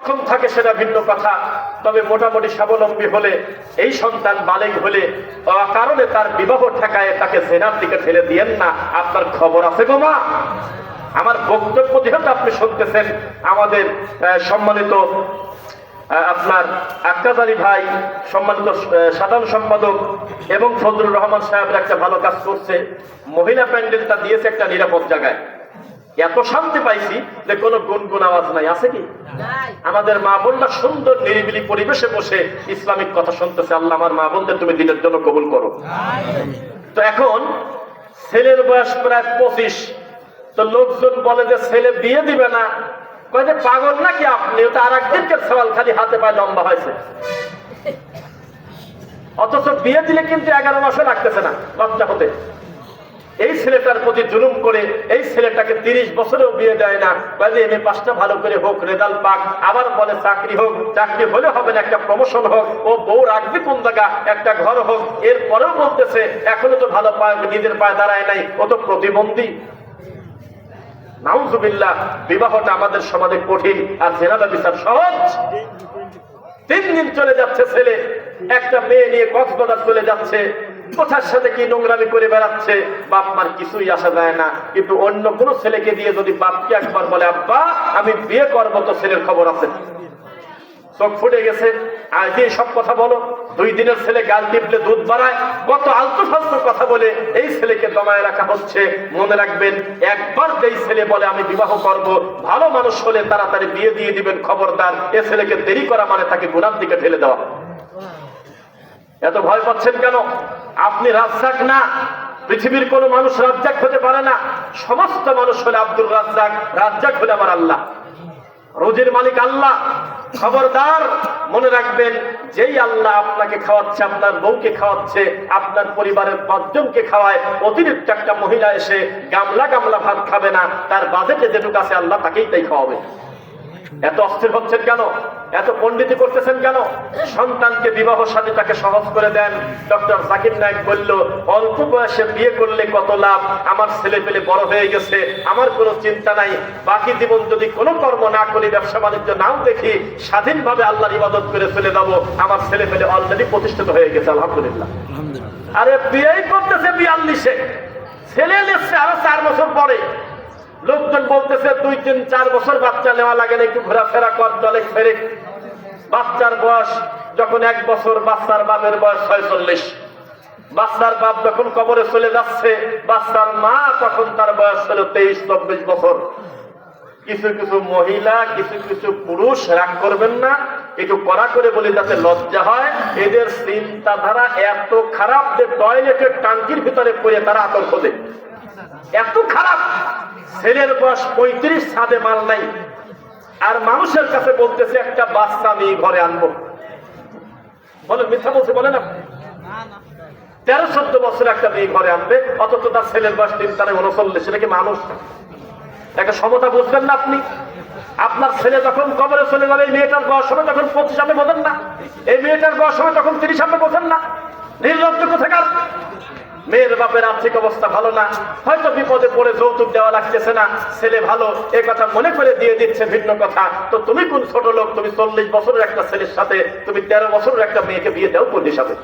সক্ষম থাকে সেটা ভিন্ন কথা। তবে মোটামুটি স্বাবলম্বী হলে, এই সন্তান বালেগ হলে কারণে তার বিবাহ ঠেকায় তাকে জেনার দিকে ঠেলে দিয়েন না। আপনার খবর আছে গো মা? আমার বক্তব্য যেহেতু আপনি শুনতেছেন, আমাদের সম্মানিত আপনার আক্কাদ আলী ভাই, সম্মানিত সাধারণ সম্পাদক এবং ফজলুর রহমান সাহেবের একটা ভালো কাজ করছে। মহিলা প্যান্ডেলটা দিয়েছে একটা নিরাপদ জায়গায়। এত শান্তি পাইছি যে কোনো গুনগুন আওয়াজ নাই আছে কি? আমাদের মা বোনরা সুন্দর নিরিবিলি পরিবেশে বসে ইসলামিক কথা শুনতেছে। আল্লাহ আমার মা বোনদের তুমি দিনের জন্য কবুল করো। তো এখন ছেলের বয়স প্রায় পঁচিশ। তো লোকজন বলে যে ছেলে বিয়ে দিবে না। কয় যে পাগল নাকি আপনি? ওটা আর একদিনকে সওয়াল খালি হাতে পায়ে লম্বা হয়েছে। অথচ বিয়ে দিলে কিন্তু এগারো মাসে রাখতেছে না বাচ্চা হতে। এই ছেলেটার প্রতি জুলুম করে, এই ছেলেটাকে তিরিশ বছরেও বিয়ে দেয় না। বলে এম পাঁচটা ভালো করে হোক, রেজাল্ট পাক, আবার বলে চাকরি হোক, চাকরি হলে হবে না, একটা প্রমোশন হোক, ও বউ রাখবে কোন জায়গা, একটা ঘর হোক। এরপরেও বলতেছে, এখনও তো ভালো পায়, নিজের পায়ে দাঁড়ায় নাই, ও তো প্রতিবন্ধী। নাউজুবিল্লাহ, বিবাহটা আমাদের সমাজে কঠিন, আর জেনাদা বিচার সহজ। তিন দিন চলে যাচ্ছে ছেলে, একটা মেয়ে নিয়ে কক্সবাজার চলে যাচ্ছে। কোথার সাথে কি নোংরামি করে বেড়াচ্ছে, বাপ মার কিছুই আসা যায় না। কিন্তু অন্য কোনো ছেলেকে দিয়ে যদি বাপকে একবার বলে, আব্বা, আমি বিয়ে করব তো ছেলের খবর আছে। চোখ ফুটে গেছে। আজ এই সব কথা বলো। দুই দিনের ছেলে গাল টিপলে দুধ বাড়ায়। কত আলতু ফালতু কথা বলে এই ছেলেকে দমায় রাখা হচ্ছে। মনে রাখবেন, একবার যেই ছেলে বলে, আমি বিবাহ করব, ভালো মানুষ হলে তাড়াতাড়ি বিয়ে দিয়ে দিবেন খবরদার। এ ছেলেকে দেরি করা মানে তাকে গুনার দিকে ঠেলে দেওয়া। এত ভয় পাচ্ছেন কেন? আপনি রাজ্জাক না, পৃথিবীর কোন মানুষ রাজ্জাক হতে পারে না। সমস্ত মানুষ হলে আব্দুল রাজ্জাক রাজ্জাক হলে আমার আল্লাহ। রোজির মালিক আল্লাহ। খবরদার, মনে রাখবেন, যেই আল্লাহ আপনাকে খাওয়াচ্ছে, আপনার বউকে খাওয়াচ্ছে, আপনার পরিবারের পাঁচজনকে খাওয়ায়, অতিরিক্ত একটা মহিলা এসে গামলা গামলা ভাত খাবে না, তার বাজেটে যেটুকু আছে আল্লাহ তাকেই তাই খাওয়াবে। এত অস্থির হচ্ছেন কেন? এত পণ্ডিতি করতেছেন কেন? সন্তানকে বিবাহ সাথে তাকে সহজ করে দেন। ডক্টর জাকির নায়ক বলল অল্প বয়সে বিয়ে করলে কত লাভ? আমার ছেলে পেলে বড় হয়ে গেছে আমার কোনো চিন্তা নাই। বাকি জীবন যদি কোনো কর্ম না করি ব্যবসা বাণিজ্য নাও দেখি স্বাধীনভাবে আল্লাহর ইবাদত করে চলে যাব। আমার ছেলে পেলে অলরেডি প্রতিষ্ঠিত হয়ে গেছে আলহামদুলিল্লাহ। আরে বিয়েই করতেছে বিয়াল্লিশে। ছেলে লেসছে আরও চার বছর পরে। লোকজন বলতেছে, দুই, তিন, চার বছর বাচ্চা নেওয়া লাগে না, একটু ঘোরাফেরা কর দলে ফেরে বাচ্চার বয়স যখন এক বছর, বাচ্চার বাপের বয়স ছয়চল্লিশ। বাচ্চার বাপ যখন কবরে চলে যাচ্ছে, বাচ্চার মা তখন তার বয়স হলো তেইশ, চব্বিশ বছর। কিছু কিছু মহিলা, কিছু কিছু পুরুষ রাগ করবেন না, একটু কড়া করে বলি যাতে লজ্জা হয়। এদের চিন্তাধারা এত খারাপ যে টয়লেটের টাঙ্কির ভিতরে পড়ে তারা আতঙ্ক দেয় এত খারাপ। ছেলের বয়স পঁয়ত্রিশ, ছাদে মাল নাই। আর মানুষের কাছে বলতেছে, একটা বাচ্চা আমি ঘরে আনব। বলে মিথ্যা বলছে বলে না তেরো, চোদ্দ বছর একটা মেয়ে ঘরে আনবে, অথচ তার ছেলের বয়স তিন, তারে উনচল্লিশ সেটা কি মানুষ? একটা সমতা বুঝবেন না আপনি। আপনার ছেলে যখন কবরে চলে যাবে, এই মেয়েটার বয়স হবে তখন পঁচিশ আপনি বোঝেন না। এই মেয়েটার বয়স হবে তখন তিরিশ আপনি বোঝেন না। নির্লজ্জ কোথাকার? মেয়ের বাপের আর্থিক অবস্থা ভালো না হয়তো বিপদে পড়ে যৌতুক দেওয়া লাগতেছে না ছেলে ভালো এ কথা মনে করে দিয়ে দিচ্ছে ভিন্ন কথা। তো তুমি কোন ছোট লোক তুমি চল্লিশ বছরের একটা ছেলের সাথে তুমি তেরো বছরের একটা মেয়েকে বিয়ে দাও কোন হিসাবে?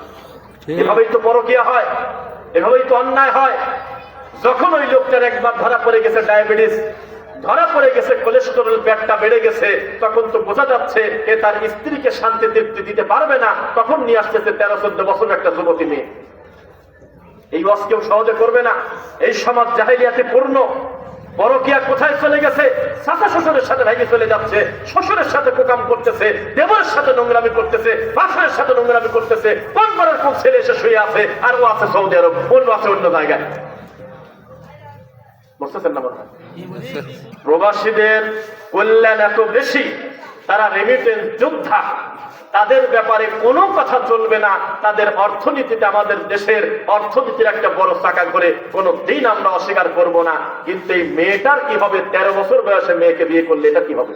এভাবেই তো পরকিয়া হয় এভাবেই তো অন্যায় হয়। যখন ওই লোকটার একবার ধরা পড়ে গেছে ডায়াবেটিস ধরা পড়ে গেছে কোলেস্টেরল পেটটা বেড়ে গেছে তখন তো বোঝা যাচ্ছে এ তার স্ত্রীকে শান্তি তৃপ্তি দিতে পারবে না তখন নিয়ে আসতেছে তেরো চোদ্দ বছর একটা যুবতী মেয়ে। এই ওয়াজ কেউ সহজে করবে না। এই সমাজ জাহেলিয়াতে পূর্ণ। পরকিয়া কোথায় চলে গেছে? চাচা শ্বশুরের সাথে ভাইকে চলে যাচ্ছে, শ্বশুরের সাথে কোকাম করতেছে, দেবরের সাথে নোংরামি করতেছে বাসরের সাথে নোংরামি করতেছে কোন ঘরের কোন ছেলে এসে শুয়ে আছে? আর ও আছে সৌদি আরব, অন্য আছে অন্য জায়গায়। বুঝতেছেন না হয়? প্রবাসীদের কল্যাণ এত বেশি, তারা রেমিটেন্স যোদ্ধা। তাদের ব্যাপারে কোনো কথা চলবে না। তাদের অর্থনীতিতে আমাদের দেশের অর্থনীতির একটা বড় চাকা করে কোনো দিন আমরা অস্বীকার করব না। কিন্তু এই মেয়েটার কি হবে? তেরো বছর বয়সে মেয়েকে বিয়ে করলে এটা কি হবে?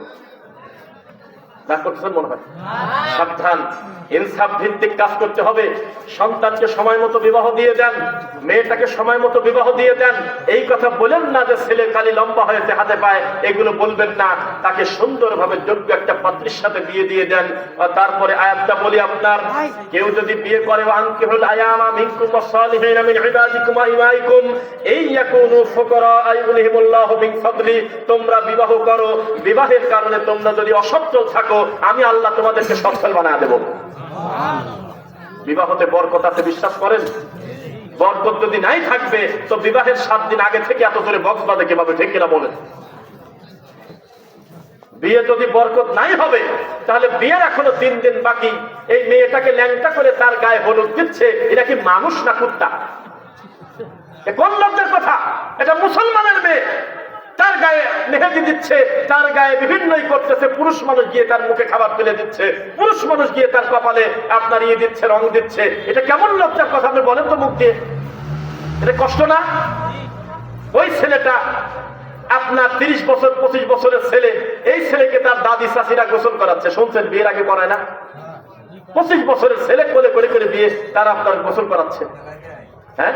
হাতে পায়। এগুলো বলবেন না। তাকে যোগ্য একটা পাত্রীর সাথে বিয়ে দিয়ে দেন। তারপরে আয়াতটা বলি আপনার, কেউ যদি বিয়ে করে এই তোমরা বিবাহ করো। বিবাহের কারণে তোমরা যদি অসচ্ছল থাকো আমি আল্লাহ তোমাদেরকে সচ্ছল বানায় দেব। বিবাহতে বরকত আছে, বিশ্বাস করেন? বরকত যদি নাই থাকবে, তো বিবাহের সাত দিন আগে থেকে এত জোরে বক্স বাজে কীভাবে ঠিক কিনা বলেন? বিয়ে যদি বরকত নাই হবে, তাহলে বিয়ের এখনও তিন দিন বাকি। এই মেয়েটাকে ল্যাংটা করে তার গায়ে হলুদ দিচ্ছে, এটা কি মানুষ না কুত্তা? কথা? এটা মুসলমানের মেয়ে। তার গায়ে মেহেদি দিচ্ছে, তার গায়ে বিভিন্নই করতেছে, পুরুষ মানুষ গিয়ে তার মুখে খাবার তুলে দিচ্ছে, পুরুষ মানুষ গিয়ে তার কপালে আপনার ইয়ে দিচ্ছে, রং দিচ্ছে। এটা কেমন লজ্জার কথা, আপনি বলেন তো মুখ দিয়ে। এটা কষ্ট না? ওই ছেলেটা, আপনার তিরিশ বছর, পঁচিশ বছরের ছেলে, এই ছেলেকে তার দাদি চাষিরা গোসল করাচ্ছে। শুনছেন, বিয়ের আগে করায় না? পঁচিশ বছরের ছেলে কোলে করে করে বিয়ে তারা আপনার গোসল করাচ্ছে। হ্যাঁ?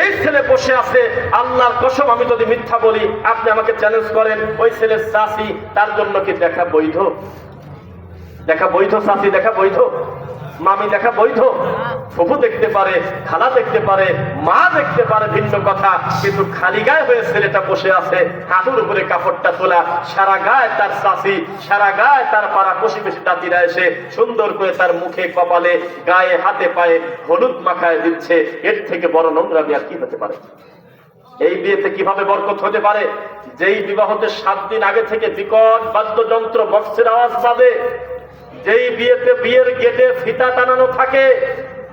এই ছেলে বসে আছে কসম আমি যদি মিথ্যা বলি, আপনি আমাকে চ্যালেঞ্জ করেন, ওই তার জন্য কি দেখা বৈধ? দেখা বৈধ দেখা বৈধ? মামি দেখা বৈধ? ফুফু দেখতে পারে, খালা দেখতে পারে, মা দেখতে পারে ভিন্ন কথা, কিন্তু খালি গায়ে হয়ে ছেলেটা বসে আছে, হাঁটুর উপরে কাপড়টা তোলা, সারা গায়ে তার চাষি সারা গায়ে তার পাড়া কষি বসে দাদিরা এসে সুন্দর করে তার মুখে কপালে, গায়ে, হাতে, পায়ে হলুদ মাখায় দিচ্ছে। এর থেকে বড় নোংরামি আর কি হতে পারে? এই বিয়েতে কীভাবে বরকত হতে পারে? যেই বিবাহতে সাত দিন আগে থেকে বিকট বাদ্যযন্ত্র বক্সের আওয়াজ পাবে, যেই বিয়েতে বিয়ের গেটে ফিতা টানানো থাকে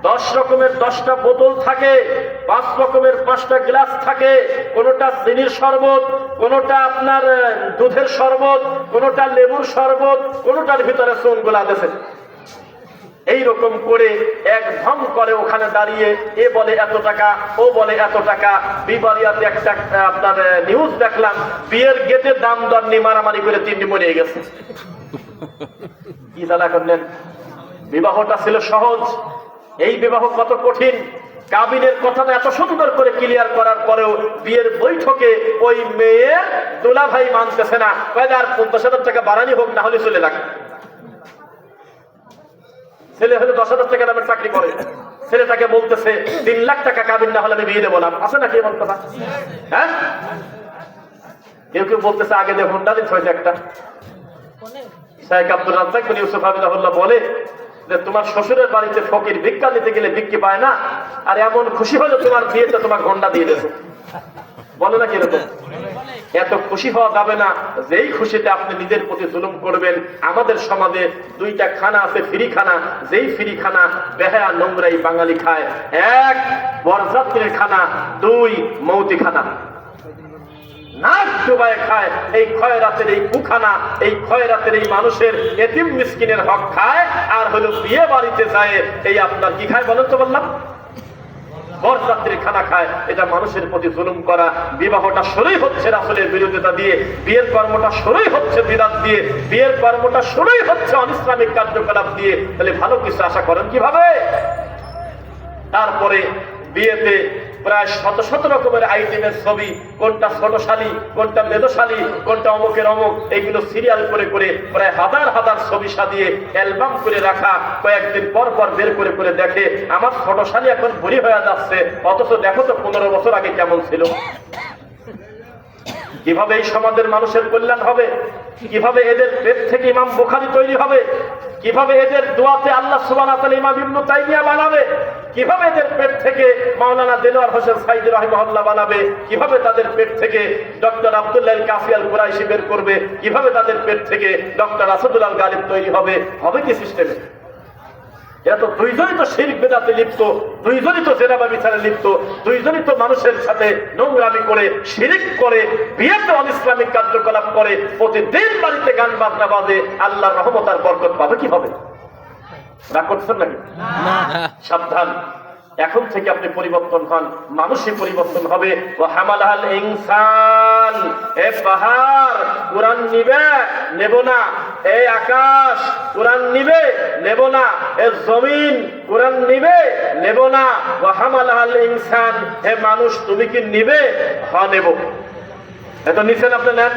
দশ রকমের দশটা বোতল থাকে, পাঁচ রকমের পাঁচটা গ্লাস থাকে, কোনোটা চিনির শরবত, কোনোটা আপনার দুধের শরবত, কোনোটা লেবুর শরবত, কোনোটার ভিতরে সোন গোলা দেশে এই রকম করে এক ধম করে ওখানে দাঁড়িয়ে, এ বলে এত টাকা, ও বলে এত টাকা। বিবারিয়াতে একটা আপনার নিউজ দেখলাম, বিয়ের গেটের দাম দর নিয়ে মারামারি করে তিনটি মরে গেছে। কি জ্বালা করলেন? বিবাহটা ছিল সহজ। এই বিবাহ কত কঠিন? কাবিনের কথাটা এত সুন্দর করে ক্লিয়ার করার পরেও বিয়ের বৈঠকে ওই মেয়ের দোলা ভাই মানতেছে না। আর পঞ্চাশ হাজার টাকা বাড়ানি হোক না হলে চলে যাক। ছেলে হলে দশ হাজার টাকা দামের চাকরি করে। ছেলেটাকে বলতেছে তিন লাখ টাকা কাবিন না হলে আমি বিয়ে দেবো না। আছে নাকি এমন কথা? হ্যাঁ? কেউ কেউ বলতেছে আগে হুন্ডা দিন হয়েছে একটা শেখ আব্দুল রাজ্জাক ইউসুফ হাবিবাহুল্লাহ বলে যে তোমার শ্বশুরের বাড়িতে ফকির ভিক্ষা দিতে গেলে ভিক্ষি পায় না, আর এমন খুশি হলো তোমার বিয়েতে তোমার গন্ডা দিয়ে দেবে। বলে না কীরকম এত খুশি হওয়া যাবে না, যেই খুশিতে আপনি নিজের প্রতি জুলুম করবেন, আমাদের সমাজে দুইটা খানা আছে, ফ্রি খানা। যেই ফ্রি খানা বেহায়া নোংরাই বাঙালি খায়, এক বরযাত্রীর খানা, দুই মৌতি খানা। নাক ডুবায় খায়। এই খয়রাতের এই কুখানা এই খয়রাতের এই মানুষের এতিম মিসকিনের হক খায় আর হলো বিয়ে বাড়িতে যায়। এই আপনার কি খায় বলেন তো বললাম? বরযাত্রীর খানা খায়। এটা মানুষের প্রতি জুলুম করা। বিবাহটা শুরুই হচ্ছে রাসুলের বিরোধিতা দিয়ে। বিয়ের কর্মটা শুরুই হচ্ছে বিরাট দিয়ে। বিয়ের কর্মটা শুরুই হচ্ছে অনিসলামিক কার্যকলাপ দিয়ে। তাহলে ভালো কিছু আশা করেন কীভাবে? তারপরে বিয়েতে প্রায় শত শত রকমের আইটেমের ছবি, কোনটা ছোটশালী কোনটা মেদশালী, কোনটা অমুকের অমুক এইগুলো সিরিয়াল করে করে প্রায় হাজার হাজার ছবি সাজিয়ে অ্যালবাম করে রাখা, কয়েকদিন পর পর বের করে করে দেখে, আমার ছোটশালী এখন বুড়ি হয়ে যাচ্ছে, অথচ দেখো তো পনেরো বছর আগে কেমন ছিল। কীভাবে এই সমাজের মানুষের কল্যাণ হবে? কীভাবে এদের পেট থেকে ইমাম বোখারি তৈরি হবে? কীভাবে এদের দোয়াতে আল্লাহ সুবান ইমাম ইবনু তাইমিয়া বানাবে? কীভাবে এদের পেট থেকে মাওলানা হোসেন সাইদুর রহিমহল্লা বানাবে? কীভাবে তাদের পেট থেকে ডক্টর আব্দুল্লাহ কাফিয়াল কুরাইশি বের করবে? কীভাবে তাদের পেট থেকে ডক্টর গালিব তৈরি হবে? হবে কি সিস্টেমে? এরা তো দুইজনই তো বেদাতে লিপ্ত, দুইজনই তো জেনাবা বিচারে লিপ্ত, দুইজনই তো মানুষের সাথে নোংরামি করে, শিরিক করে, বিয়েতে অনিসলামিক কার্যকলাপ করে, প্রতিদিন বাড়িতে গান বাজনা বাজে আল্লাহ রহমত আর বরকত পাবে কি হবে রাগ করছেন নাকি সাবধান। এখন থেকে আপনি পরিবর্তন হন। মানুষই পরিবর্তন হবে। ও হামালাল ইনসান। এ পাহাড় কোরআন নিবে নেব না। এ আকাশ কোরআন নিবে নেব না। এ জমিন কোরআন নিবে নেব না। ও হামালাল ইনসান। হে মানুষ তুমি কি নিবে? হ নেব। এত নিছেন আপনি নেন।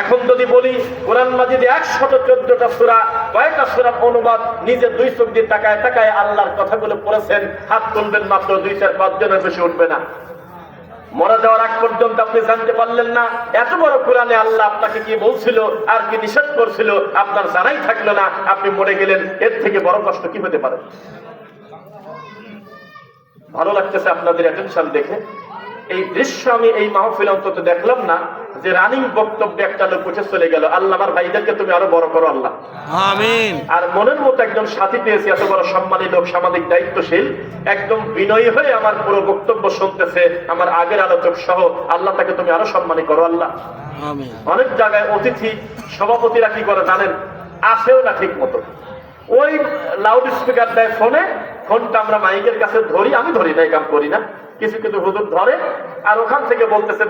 এখন যদি বলি, কোরআন মাজিদে একশত চোদ্দটা সুরা কয়েকটা সুরার অনুবাদ নিজে দুই চোখ দিয়ে তাকায় তাকায় আল্লাহর কথাগুলো পড়েছেন, হাত তুলবেন মাত্র দুই চার পাঁচ জনের বেশি উঠবে না। মরা যাওয়ার আগ পর্যন্ত আপনি জানতে পারলেন না, এত বড় কোরআনে আল্লাহ আপনাকে কি বলছিল, আর কি নিষেধ করছিল, আপনার জানাই থাকল না, আপনি মরে গেলেন, এর থেকে বড় কষ্ট কি হতে পারে? ভালো লাগতেছে আপনাদের অ্যাটেনশন দেখে। এই দৃশ্য আমি এই মাহফিল অন্তত দেখলাম না যে রানিং বক্তব্যে একটা লোক উঠে চলে গেল আল্লাহ আমার ভাইদেরকে তুমি আরও বড় করো আল্লাহ। আমিন। আর মনের মতো একজন সাথী পেয়েছি এত বড় সম্মানী লোক সামাজিক দায়িত্বশীল একদম বিনয়ী হয়ে আমার পুরো বক্তব্য শুনতেছে আমার আগের আলোচক সহ আল্লাহ তাকে তুমি আরও সম্মানী করো আল্লাহ। অনেক জায়গায় অতিথি সভাপতিরা কি করে জানেন? আসেও না ঠিক মতো ওই লাউড স্পিকার দেয় ফোনে ফোনটা আমরা মাইকের কাছে ধরি আমি ধরি না এই কাম করি না। কিছু কিছু হুজুর ধরে আর ওখান থেকে বলতেছে